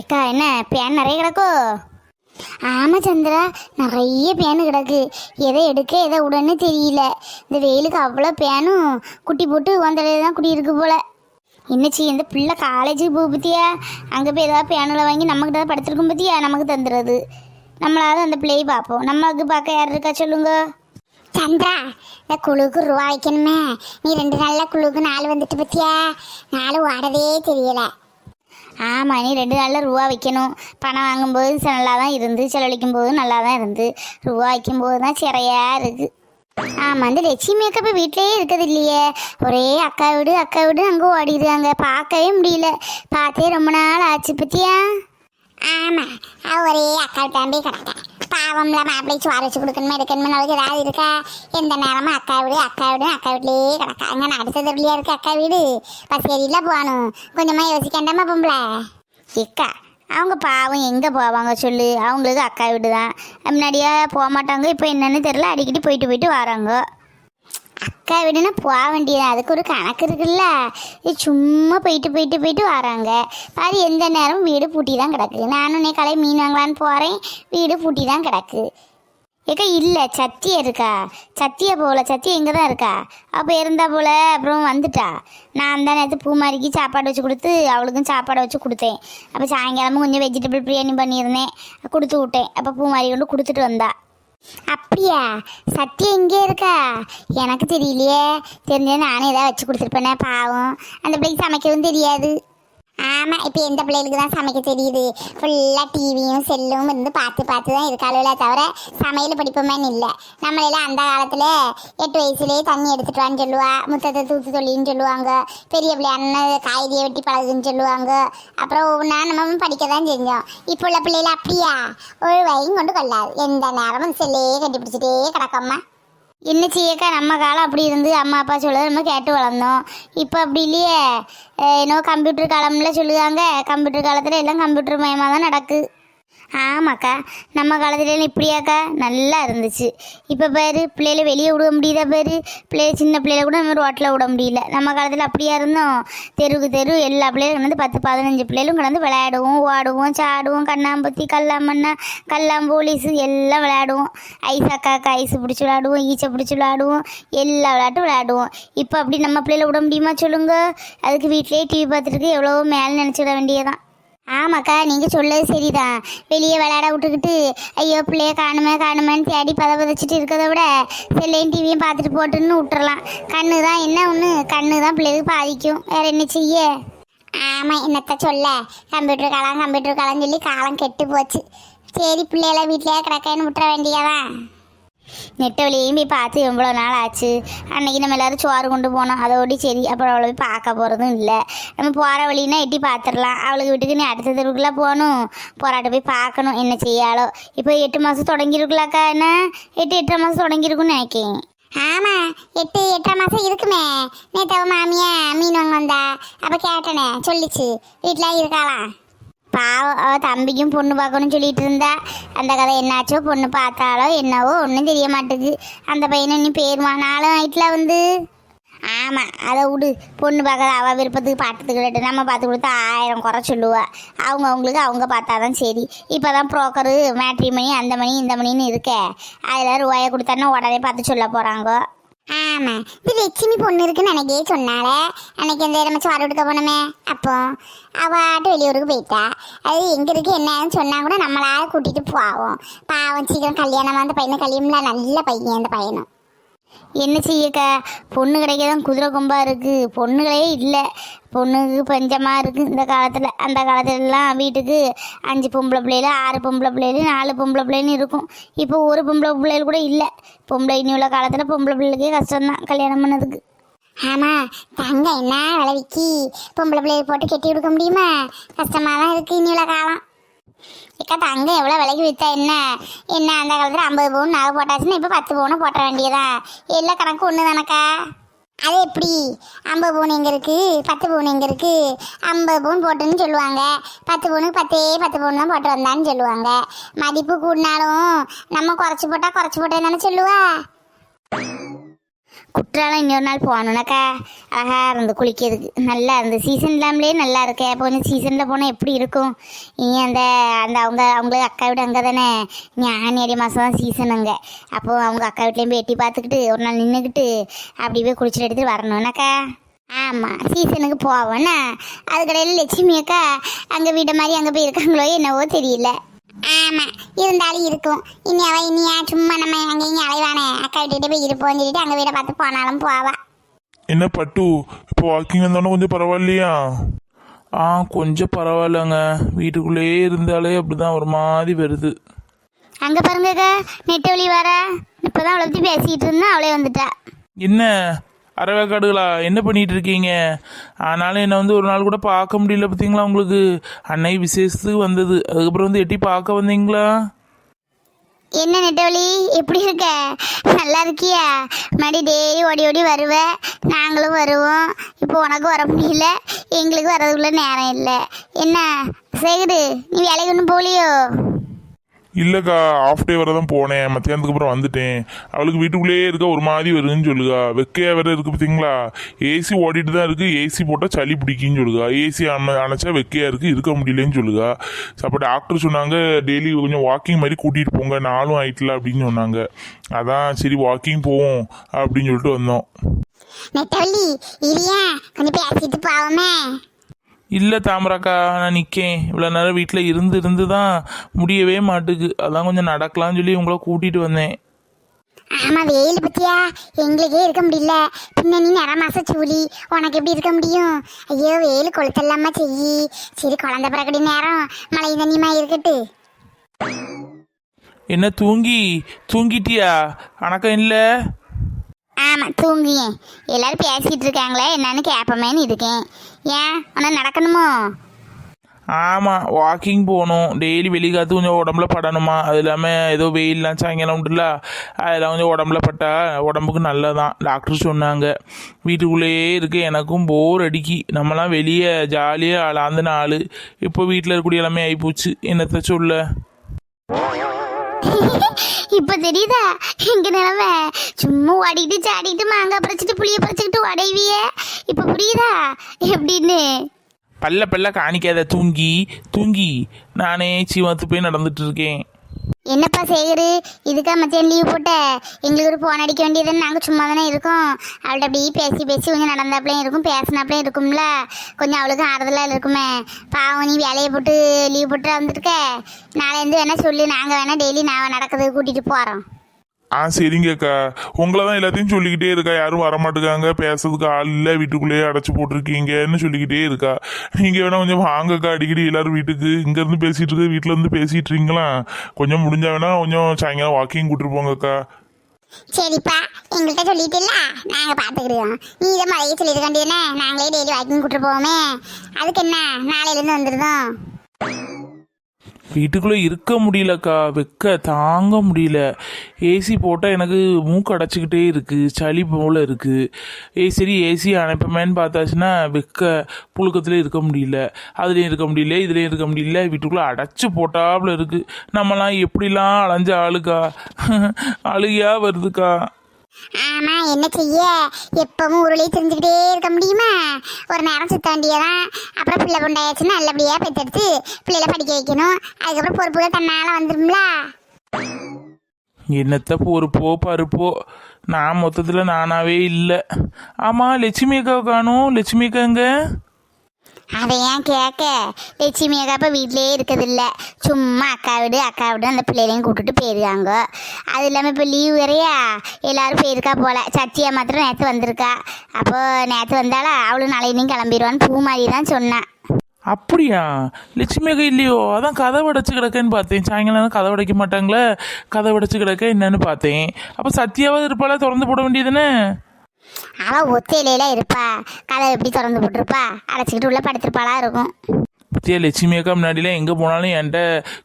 ஏக்கா என்ன பேன் நிறைய கிடக்கோ? ஆமாம் சந்திரா நிறைய பேனு கிடக்கு. எதை எடுக்க எதை உடனே தெரியல. இந்த வெயிலுக்கு அவ்வளோ பேனும் குட்டி போட்டு வந்தடையில தான் குட்டி இருக்கு போல. என்னச்சி இந்த பிள்ளை காலேஜுக்கு போக பற்றியா அங்கே போய் ஏதாவது பேனில் வாங்கி நம்மக்கிட்ட தான் படுத்துருக்கும் பற்றியா நமக்கு தந்துடுறது. நம்மளாவது அந்த பிள்ளையை பார்ப்போம். நம்மளுக்கு பார்க்க யார் இருக்கா சொல்லுங்க? சந்திரா இந்த குழுக்கு ரூபா வைக்கணுமே. நீ ரெண்டு நாளில் குழுவுக்கு நாள் வந்துட்டு பற்றியா நாள் வாடவே தெரியலை. ஆமாம் நீ ரெண்டு நாளில் ரூபா வைக்கணும். பணம் வாங்கும்போது நல்லா தான் இருந்து செலவழிக்கும் போது நல்லா தான் இருந்து. ரூபா வைக்கும்போது தான் சிறையா இருக்கு. ஆமாம் அந்த லட்சுமி அக்கா இப்போ வீட்டிலேயே இருக்குது இல்லையே. ஒரே அக்கா வீடு அக்கா வீடு அங்கே ஓடிடுறாங்க பார்க்கவே முடியல. பார்த்தே ரொம்ப நாள் ஆச்சு பற்றியா ஆமாம் ஒரே அக்கா தாண்டி கிடக்கேன் பாவம்ல மாப்பிள்ளை சோறு கொடுக்கணுமே எடுக்கணுமே அவளுக்கு ஏதாவது இருக்கா? எந்த நேரமும் அக்கா வீடு அக்கா வீடு அக்கா வீட்லேயே கிடக்கா. நான் அடுத்த தெருலையா இருக்கு அக்கா வீடு? பசேரியில் போகணும் கொஞ்சமாக யோசிக்கண்டாமா பொம்பளை? இக்கா அவங்க பாவம் எங்கே போவாங்க சொல்லு? அவங்களுக்கு அக்கா வீடு தான் முன்னாடியே போக மாட்டாங்க இப்போ என்னன்னு தெரியல அடிக்கடி போயிட்டு போயிட்டு வராங்க. அக்கா வீடுனா போக வேண்டியது? அதுக்கு ஒரு கணக்கு இருக்குல்ல. இது சும்மா போயிட்டு போயிட்டு போயிட்டு வராங்க. அது எந்த நேரமும் வீடு பூட்டி தான் கிடக்கு. நானும் நே கலை மீன் வாங்கலான்னு போகிறேன் வீடு பூட்டி தான் கிடக்கு. ஏக்கா இல்லை சத்தியா இருக்கா? சத்தியா போகல சத்தியா இங்கே தான் இருக்கா? அப்போ இருந்தா போல அப்புறம் வந்துட்டா. நான் தான் நேற்று பூமாரிக்கு சாப்பாடு வச்சு கொடுத்து அவளுக்கும் சாப்பாடு வச்சு கொடுத்தேன். அப்போ சாயங்காலமும் கொஞ்சம் வெஜிடபிள் பிரியாணி பண்ணியிருந்தேன். கொடுத்து விட்டேன். அப்போ பூமாரி கொண்டு கொடுத்துட்டு வந்தா. அப்படியா? சத்தியம் இங்கே இருக்கா? எனக்கு தெரியலையே. தெரிஞ்சது நானே ஏதாவது வச்சு கொடுத்துருப்பேனே பாவம். அந்த பிள்ளைக்கு சமைக்கவும் தெரியாது. ஆமாம் இப்போ எந்த பிள்ளைகளுக்கு தான் சமைக்க தெரியுது? ஃபுல்லாக டிவியும் செல்லும் இருந்து பார்த்து பார்த்து தான் இருக்காளுல தவிர சமையல் படிப்போமேன்னு இல்லை. நம்மளெல்லாம் அந்த காலத்தில் எட்டு வயசுலேயே தண்ணி எடுத்துட்டு வான்னு சொல்லுவா முத்தத்தை தூத்து தொழின்னு சொல்லுவாங்க பெரிய பிள்ளை அண்ணன் காய்கறியை வெட்டி பழகுன்னு சொல்லுவாங்க. அப்புறம் ஒவ்வொன்றா நம்ம படிக்க தான் செஞ்சோம். இப்போ உள்ள பிள்ளைகள் அப்படியா? ஒரு வயயும் கொண்டு கொள்ளாது. எந்த நேரமும் செல்லே கண்டுபிடிச்சிட்டே கிடக்கம்மா என்ன செய்யக்கா நம்ம காலம் அப்படி இருந்து அம்மா அப்பா சொல்ல நம்ம கேட்டு வளர்ந்தோம். இப்போ அப்படி இல்லையே. என்னோ கம்ப்யூட்டர் காலம்ல சொல்லுவாங்க கம்ப்யூட்டர் காலத்தில் எல்லாம் கம்ப்யூட்டர் மயமாக தான் நடக்குது ஆமாக்கா. நம்ம காலத்துல இப்படியாக்கா? நல்லா இருந்துச்சு. இப்போ பேர் பிள்ளைகளை வெளியே விட முடியுதா பேர்? பிள்ளைய சின்ன பிள்ளைகளை கூட நம்ம ரோட்டில் விட முடியல. நம்ம காலத்தில் அப்படியா இருந்தோம்? தெருவுக்கு தெரு எல்லா பிள்ளைகளும் கலந்து பத்து பதினஞ்சு பிள்ளைகளும் கலந்து விளையாடுவோம் ஓடுவோம் சாடுவோம் கண்ணாம்பத்தி கல்லாமண்ணா கல்லாம்போலீஸு எல்லாம் விளையாடுவோம். ஐஸ் அக்காக்கா ஐஸ் பிடிச்சி விளையாடுவோம் ஈச்சை பிடிச்சி விளையாடுவோம் எல்லா விளையாட்டும் விளையாடுவோம். இப்போ அப்படி நம்ம பிள்ளைகளை விட முடியுமா சொல்லுங்க? அதுக்கு வீட்டிலேயே டிவி பார்த்துட்டு எவ்வளோ மேலே நினச்சிட வேண்டியதான் ஆமாக்கா நீங்கள் சொல்ல சரிதான். வெளியே விளையாட விட்டுக்கிட்டு ஐயோ பிள்ளைய காணுமே காணுமேன்னு தேடி பத பதச்சிட்டு இருக்கிறத விட செல்லையும் டிவியும் பார்த்துட்டு போட்டுன்னு விட்டுறலாம். கண்ணு தான் என்ன ஒன்று கண்ணு தான் பிள்ளைகளுக்கு பாதிக்கும். வேற என்ன செய்ய? ஆமாம் என்னத்த சொல்ல? கம்ப்யூட்டர் காலம் கம்ப்யூட்டர் காலம் சொல்லி காலம் கெட்டு போச்சு. சரி பிள்ளைகளை வீட்டிலேயே கிடக்கன்னு விட்டுற வேண்டியதான் நெட்ட வழியையும் போய் பார்த்து எவ்வளோ நாள் ஆச்சு? அன்னைக்கு நம்ம எல்லாரும் சோறு கொண்டு போனோம். அதோடி சரி அப்புறம் அவளை போய் பார்க்க போகிறதும் இல்லை. நம்ம போகிற வழின்னா எட்டி பார்த்துடலாம். அவளுக்கு வீட்டுக்கு நீ அடுத்த தெருவுக்குலாம் போகணும். போராட்ட போய் பார்க்கணும். என்ன செய்யாளோ. இப்போ எட்டு மாதம் தொடங்கியிருக்கலாக்கா என்ன? எட்டு எட்டரை மாதம் தொடங்கியிருக்குன்னு நினைக்கேன். ஆமாம் எட்டு எட்டரை மாதம் இருக்குமே. நேற்று மாமியா மீன் வாங்க வந்தா. அப்போ கேட்டனே சொல்லிச்சு. வீட்டில் இருக்காளாம் பாவம் அவள் தம்பிக்கும் பொண்ணு பார்க்கணும்னு சொல்லிட்டு இருந்தா அந்த கதை என்னாச்சோ பொண்ணு பார்த்தாலோ என்னவோ ஒன்றும் தெரிய மாட்டேங்குது. அந்த பையனை நீ பேருமா? நாளும் நைட்டில் வந்து. ஆமாம் அதை விடு. பொண்ணு பார்க்காத அவள் விருப்பத்துக்கு பார்த்துக்கிட்டு நம்ம பார்த்து கொடுத்தா ஆயிரம் குறை சொல்லுவா. அவங்க அவங்களுக்கு அவங்க பார்த்தாதான் சரி. இப்போ தான் ப்ரோக்கரு மேட்ரி மணி அந்த மணி இந்த மணின்னு இருக்க. அதில் ரூபாயை கொடுத்தான்னா உடனே பார்த்து சொல்ல போகிறாங்க ஆமா. இது லட்சுமி பொண்ணு இருக்குன்னு அன்னைக்கே சொன்னாலே. அன்னைக்கு இந்த நம்ம சோறு எடுக்க போனோமே. அப்போ அவாட்டு வெளியூருக்கு போயிட்டா. அது எங்கே இருக்கு என்னன்னு சொன்னா கூட நம்மளால கூட்டிட்டு போவோம். பாவம் சீக்கிரம் கல்யாணம் அந்த பையனை கல்யாணம்ல நல்ல பையன் அந்த பையனும். என்ன செய்யக்கா? பொண்ணு கிடைக்க தான் குதிரை கொம்பாக இருக்குது பொண்ணுகளே இல்லை. பொண்ணுக்கு பஞ்சமாக இருக்குது இந்த காலத்தில். அந்த காலத்துலலாம் வீட்டுக்கு அஞ்சு பொம்பளை பிள்ளைகள் ஆறு பொம்பளை பிள்ளைகள் நாலு பொம்பளை பிள்ளைன்னு இருக்கும். இப்போ ஒரு பொம்பளை பிள்ளைகள் கூட இல்லை. பொம்பளை இனி உள்ள காலத்தில் பொம்பளை பிள்ளைகளுக்கே கஷ்டம்தான் கல்யாணம் பண்ணதுக்கு. ஆமாம் தங்க என்ன விளைவிக்கி பொம்பளை பிள்ளையை போட்டு கெட்டி கொடுக்க முடியுமா? கஷ்டமாக தான் இருக்குது இனி உள்ள காலம். இக்கா தங்கம் எவ்வளோ விலைக்கு விற்றா என்ன? என்ன அந்த காலத்தில் ஐம்பது பவுன் நகை போட்டாச்சுன்னா இப்போ பத்து பவுனை போட்ட வேண்டியதா? எல்லா கணக்கு ஒன்று தானக்கா அது எப்படி? ஐம்பது பவுன் எங்கே இருக்குது பத்து பவுன் எங்கே இருக்குது ஐம்பது பவுன் போட்டுன்னு சொல்லுவாங்க. பத்து பவுனுக்கு பத்தே பத்து பவுன் தான் போட்டு வந்தான்னு சொல்லுவாங்க. மதிப்பு கூடினாலும் நம்ம குறைச்சி போட்டால் குறைச்சி போட்டேன்னு தானே சொல்லுவா? குற்றாலம் இன்னொரு நாள் போகணுனாக்கா அழகாக இருந்து குளிக்கிறதுக்கு நல்லா இருந்து சீசன் இல்லாமலே நல்லா இருக்கு. அப்போ கொஞ்சம் சீசனில் போனால் எப்படி இருக்கும்? இனி அந்த அந்த அவங்க அவங்களுக்கு அக்கா வீடு அங்கே தானே? ஞானியடி மாதம் தான் சீசன் அங்கே. அப்போது அவங்க அக்கா வீட்லேயும் போய் எட்டி பார்த்துக்கிட்டு ஒரு நாள் நின்றுக்கிட்டு அப்படி போய் குளிச்சுட்டு எடுத்துட்டு வரணும்னாக்கா. ஆமாம் சீசனுக்கு போவோன்னா அதுக்கடையில் லட்சுமி அக்கா அங்கே வீட்டை மாதிரி அங்கே போய் இருக்காங்களோ என்னவோ தெரியல. ஆமாம் இருந்தாலும் இருக்கும். இனி அவ இனியா சும்மா நம்ம அங்கே இங்கே அலைவானே. அக்கா விட்டுட்டு போய் இருப்போம்னு சொல்லிட்டு அங்கே வீட்டை பார்த்து போனாலும் போவா. என்ன பட்டு இப்போ வாக்கிங் வந்தாலும் கொஞ்சம் பரவாயில்லையா? ஆ கொஞ்சம் பரவாயில்லங்க. வீட்டுக்குள்ளேயே இருந்தாலே அப்படிதான் ஒரு மாதிரி வருது. அங்கே பாருங்கக்கா நெட்ட வழி வர. இப்போ தான் அவளை பற்றி பேசிக்கிட்டு இருந்தா அவளே வந்துட்டா. என்ன? அரவேக்காடுகளா? என்ன பண்ணிட்டு இருக்கீங்க ஆனாலும் என்னை வந்து ஒரு நாள் கூட பார்க்க முடியல பார்த்தீங்களா? உங்களுக்கு அன்னை விசேஷத்துக்கு வந்தது. அதுக்கப்புறம் வந்து எட்டி பார்க்க வந்தீங்களா? என்ன நெட்டவழி? எப்படி இருக்க? நல்லா இருக்கியா? மறுபடி டெய்லி ஓடி ஓடி வருவ. நாங்களும் வருவோம். இப்போ உனக்கு வர முடியல. எங்களுக்கு வர்றதுக்குள்ள நேரம் இல்லை. என்ன? சேகுது நீ வேலைக்கு ஒன்றும் போகலையோ? இல்லைக்கா ஆஃப் டே வர தான் போனேன். மத்தியானத்துக்கு அப்புறம் வந்துட்டேன். அவளுக்கு வீட்டுக்குள்ளேயே இருக்க ஒரு மாதிரி வருதுன்னு சொல்லுக்கா வெக்கையா வேற இருக்கு பார்த்தீங்களா ஏசி ஓடிட்டு தான் இருக்கு. ஏசி போட்டால் சளி பிடிக்குன்னு சொல்லுக்கா ஏசி அண அணைச்சா வெக்கையா இருக்கு. இருக்க முடியலன்னு சொல்லுக்கா அப்போ டாக்டர் சொன்னாங்க டெய்லி கொஞ்சம் வாக்கிங் மாதிரி கூட்டிகிட்டு போங்க. நாளும் ஆயிட்டல அப்படின்னு சொன்னாங்க. அதான் சரி வாக்கிங் போவோம் அப்படின்னு சொல்லிட்டு வந்தோம். நெட்டவள்ளி இல்லையா கொஞ்சம் பேசிட்டு போவோமே. இல்லை தாமராக்கா நான் நிற்கேன் இவ்வளோ நேரம் வீட்டில் இருந்து இருந்து தான் முடியவே மாட்டுக்கு. அதான் கொஞ்சம் நடக்கலாம்னு சொல்லி உங்களை கூட்டிகிட்டு வந்தேன். ஆமா வெயில் பத்தியா? எங்களுக்கே இருக்க முடியல. பின்ன நீ நிற மாச சூலி உனக்கு எப்படி இருக்க முடியும்? ஐயோ வெயில் கொளுத்தல்லாம செய்யி? சரி குழந்தை பிறக்கடி நேரம். மழை தண்ணியமா இருக்கட்டு? என்ன தூங்கி? தூங்கிட்டியா? வணக்கம் இல்லை? ஆமா தூங்கியேன் எல்லாரும் பேசிட்டு இருக்காங்களே என்னன்னு கேட்பமேன்னு இருக்கேன். ஏன்? உன நடக்கணுமோ? ஆமாம் வாக்கிங் போகணும். டெய்லி வெளிக்காத்து கொஞ்சம் உடம்புல படணுமா? அது இல்லாமல் ஏதோ வெயில்லாம் சாயங்காலம் உண்டுல அதெல்லாம் கொஞ்சம் உடம்புல பட்டா உடம்புக்கு நல்லதான் டாக்டர் சொன்னாங்க. வீட்டுக்குள்ளேயே இருக்க எனக்கும் போர் அடிக்கி. நம்மலாம் வெளியே ஜாலியாக ஆளாந்த நாள் இப்போ வீட்டில் இருக்கக்கூடிய எல்லாமே ஆகிப்போச்சு என்னத்த சொல்ல? இப்ப தெரியுதா? எங்க நிலவை. சும்மா ஓடிக்கிட்டு சாடிக்கிட்டு மாங்காய் பறிச்சிட்டு புளிய பறிச்சுக்கிட்டு உடைவிய இப்ப புரியுதா? எப்படின்னு? பல்ல பல்ல காணிக்காத தூங்கி தூங்கி. நானே சீவத்து போய் நடந்துட்டு இருக்கேன். என்னப்பா சேகரு இதுக்கா மத்தியானம் லீவ் போட்ட? எங்களுக்கு ஒரு ஃபோன் அடிக்க வேண்டியதுன்னு நாங்கள் சும்மா தானே இருக்கோம். அவள்கிட்ட அப்படியே பேசி பேசி கொஞ்சம் நடந்தாப்புலையும் இருக்கும் பேசினாப்புலையும் இருக்கும்ல. கொஞ்சம் அவளுக்கு ஆறுதலாக இருக்குமே. பாவம் நீ வேலையை போட்டு லீவ் போட்டு வந்துருக்க நாளையிலேருந்து வேணால் சொல்லி நாங்கள் வேணால் டெய்லி நான் நடக்கிறது கூட்டிகிட்டு போகிறோம் ஆ சரிங்கக்கா. உங்களை தான் எல்லாத்தையும் சொல்லிக்கிட்டே இருக்கா? யாரும் வரமாட்டுக்காங்க பேசுறதுக்கு ஆள் இல்லை. வீட்டுக்குள்ளேயே அடைச்சி போட்டிருக்கீங்கன்னு சொல்லிக்கிட்டே இருக்கா. நீங்கள் வேணா கொஞ்சம் வாங்கக்கா. அடிக்கடி எல்லாரும் வீட்டுக்கு இங்கேருந்து பேசிகிட்டு இருக்கு வீட்டில் இருந்து பேசிகிட்டு இருக்கீங்களா கொஞ்சம் முடிஞ்சா வேணா கொஞ்சம் சாயங்காலம் வாக்கிங் கூட்டிட்டு போங்கக்கா. சரிப்பா. எங்கள்கிட்ட சொல்லிட்டுல நாங்கள் பார்த்துக்கிடுவோம் நீ இதை மழையை சொல்லிட்டு வேண்டியதுனே நாங்களே டெய்லி வாக்கிங் கூட்டிட்டு போவோமே. அதுக்கு என்ன? நாளையிலேருந்து வந்துடுதோம் வீட்டுக்குள்ளே இருக்க முடியலக்கா வெக்க தாங்க முடியல. ஏசி போட்டால் எனக்கு மூக்கு அடைச்சிக்கிட்டே இருக்குது சளி போல் இருக்குது ஏ சரி ஏசி அனுப்பமேன்னு பார்த்தாச்சுன்னா வெக்க புழுக்கத்துலேயும் இருக்க முடியல. அதுலேயும் இருக்க முடியல இதுலேயும் இருக்க முடியல வீட்டுக்குள்ளே அடைச்சி போட்டாப்புல இருக்குது நம்மலாம் எப்படிலாம் அலைஞ்ச ஆளுக்கா? அழுகையாக வருதுக்கா. ஆமா என்ன செய்ய? எப்பவும் உருளையை தெரிஞ்சுக்கிட்டே இருக்க முடியுமா? ஒரு நேரம் சுத்த வேண்டியதான் அப்புறம் பிள்ளை கொண்டாயாச்சுன்னா நல்லபடியா பெற்றெடுத்து பிள்ளைகளை படிக்க வைக்கணும். அதுக்கப்புறம் பொறுப்புகள் தன்னால வந்துரும்ல? என்னத்த பொறுப்போ பருப்போ? நான் மொத்தத்தில் நானாவே இல்லை. ஆமாம் லட்சுமி அக்காவை காணும். லட்சுமி அக்காங்க அதை ஏன் கேட்க? லட்சுமி அக்கா இப்போ வீட்டிலே இருக்கிறதில்ல சும்மா அக்கா விடு அக்கா விடு அந்த பிள்ளைகளையும் கூப்பிட்டுட்டு போயிருக்காங்க. அது இல்லாமல் இப்போ லீவ் வேறையா? எல்லோரும் போயிருக்கா போல. சத்தியா மாத்திரம் நேற்று வந்திருக்கா. அப்போ நேற்று வந்தாலும் அவளும் நாளைக்கு கிளம்பிடுவான்னு பூ மாதிரி தான் சொன்னான். அப்படியா? லட்சுமி அக்கா இல்லையோ? அதான் கதை உடைச்சு கிடக்குன்னு பார்த்தேன். சாயங்காலம் கதை உடைக்க மாட்டாங்களே? கதை உடைச்சு கிடக்க என்னன்னு பார்த்தேன். அப்போ சத்தியாவது இருப்பாளா? திறந்து போட வேண்டியதுன்னு அவள் ஒத்தையில இருப்பா. கதை எப்படி திறந்து போட்டிருப்பா? அடைச்சிக்கிட்டு உள்ள படுத்திருப்பாளா இருக்கும். பத்தியா லட்சுமி அக்கா முன்னாடிலாம் எங்கே போனாலும் என்கிட்ட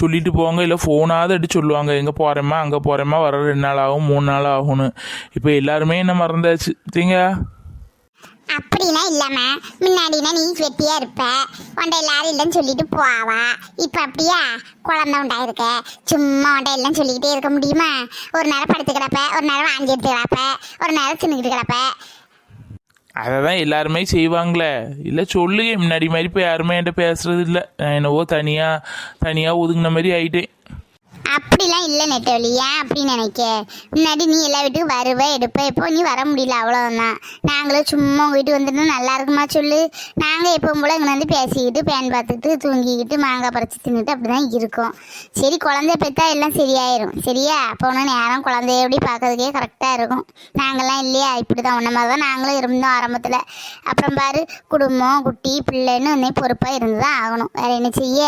சொல்லிட்டு போவாங்க. இல்லை ஃபோனாவது எடுத்து சொல்லுவாங்க. எங்கே போகிறேம்மா அங்கே போகிறேம்மா வர ரெண்டு நாள் ஆகும் மூணு நாள் ஆகும்னு. இப்போ எல்லாருமே என்ன மறந்தாச்சு? பார்த்தீங்க அப்படிலாம் இல்லாம முன்னாடினா நீ வெட்டியா இருப்ப. உண்டை எல்லாரும் இல்லைன்னு சொல்லிட்டு போவா. இப்ப அப்படியா? குழந்தை உண்டாயிருக்க சும்மா உண்டை இல்லைன்னு சொல்லிக்கிட்டே இருக்க முடியுமா? ஒரு நேரம் படுத்து கிடப்ப ஒரு நேரம் வாங்கி எடுத்து கிடப்ப ஒரு நேரம் சின்னுக்கிட்டு கிடப்ப. அதை தான் எல்லாருமே செய்வாங்களே. இல்லை சொல்லுங்க முன்னாடி மாதிரி இப்போ யாருமே என்கிட்ட பேசுறது இல்லை. நான் என்னவோ தனியாக தனியாக ஒதுங்கின மாதிரி ஆயிட்டேன். அப்படிலாம் இல்லை நெட்டவழி ஏன் அப்படின்னு நினைக்க? முன்னாடி நீ எல்லா வீட்டுக்கும் வருவ எடுப்ப. இப்போ நீ வர முடியல அவ்வளோதான் நாங்களும் சும்மா உங்கள் வீட்டுக்கு வந்துட்டு நல்லா இருக்குமா சொல்லு. நாங்கள் எப்பவும் போல் இங்கே வந்து பேசிக்கிட்டு பேன் பார்த்துக்கிட்டு தூங்கிக்கிட்டு மாங்காய் பறிச்சு தின்னுட்டு அப்படி தான் இருக்கோம். சரி குழந்தை பெற்றா எல்லாம் சரியாயிரும். சரியா? போன நேரம் குழந்தைய எப்படி பார்க்கறதுக்கே கரெக்டாக இருக்கும். நாங்கள்லாம் இல்லையா? இப்படி தான் உன்ன மாதிரி தான் நாங்களும் இருந்தோம் ஆரம்பத்தில். அப்புறம் பாரு குடும்பம் குட்டி பிள்ளைன்னு ஒன்றே பொறுப்பாக இருந்து தான் ஆகணும். வேறு என்ன செய்ய?